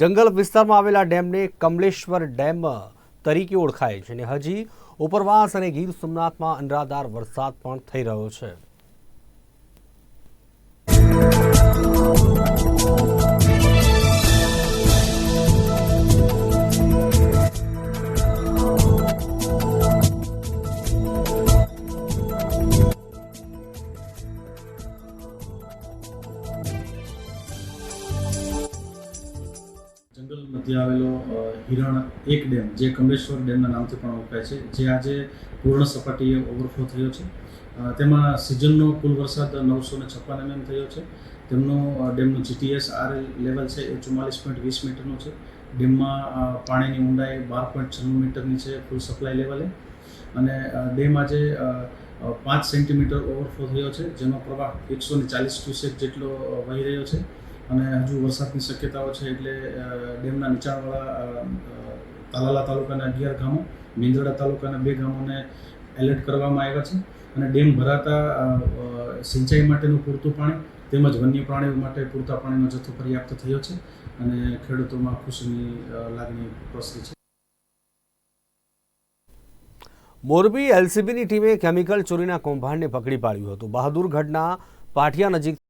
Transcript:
જંગલ વિસ્તારમાં આવેલા ડેમને કમલેશ્વર ડેમ તરીકે ઓળખાય છે અને હજી ઉપરવાસ અને ગીર સોમનાથમાં અનરાધાર વરસાદ પણ થઈ રહ્યો છે. જંગલ મધ્ય આવેલો હિરણ એક ડેમ, જે કમલેશ્વર ડેમના નામથી પણ ઓળખાય છે, જે આજે પૂર્ણ સપાટીએ ઓવરફ્લો થયો છે. તેમાં સિઝનનો કુલ વરસાદ નવસો ને છપ્પન એમએમ થયો છે. તેમનો ડેમનું જીટીએસ આર લેવલ છે એ ચુમ્માલીસ પોઈન્ટ વીસ મીટરનું છે. ડેમમાં પાણીની ઊંડાઈ બાર પોઈન્ટ છન્નું મીટરની છે ફૂલ સપ્લાય લેવલે અને ડેમ આજે પાંચ સેન્ટીમીટર ઓવરફ્લો થયો છે, જેનો પ્રવાહ એકસો ને ચાલીસ ક્યુસેક જેટલો વહી રહ્યો છે. અને હજુ વરસાદની શક્યતાઓ છે એટલે ડેમના નીચાણવાળા તાલાલા તાલુકાના અગિયાર ગામો મેંદરડા તાલુકાના બે ગામોને એલર્ટ કરવામાં આવ્યા છે. અને ડેમ ભરાતા સિંચાઈ માટેનું પૂરતું પાણી તેમજ વન્ય પ્રાણીઓ માટે પૂરતા પાણીનો જથ્થો પર્યાપ્ત થયો છે અને ખેડૂતોમાં ખુશીની લાગણી પ્રસરી છે. મોરબી એલસીબીની ટીમે કેમિકલ ચોરીના કૌભાંડને પકડી પાડ્યું હતું. બહાદુરગઢના પાટિયા નજીક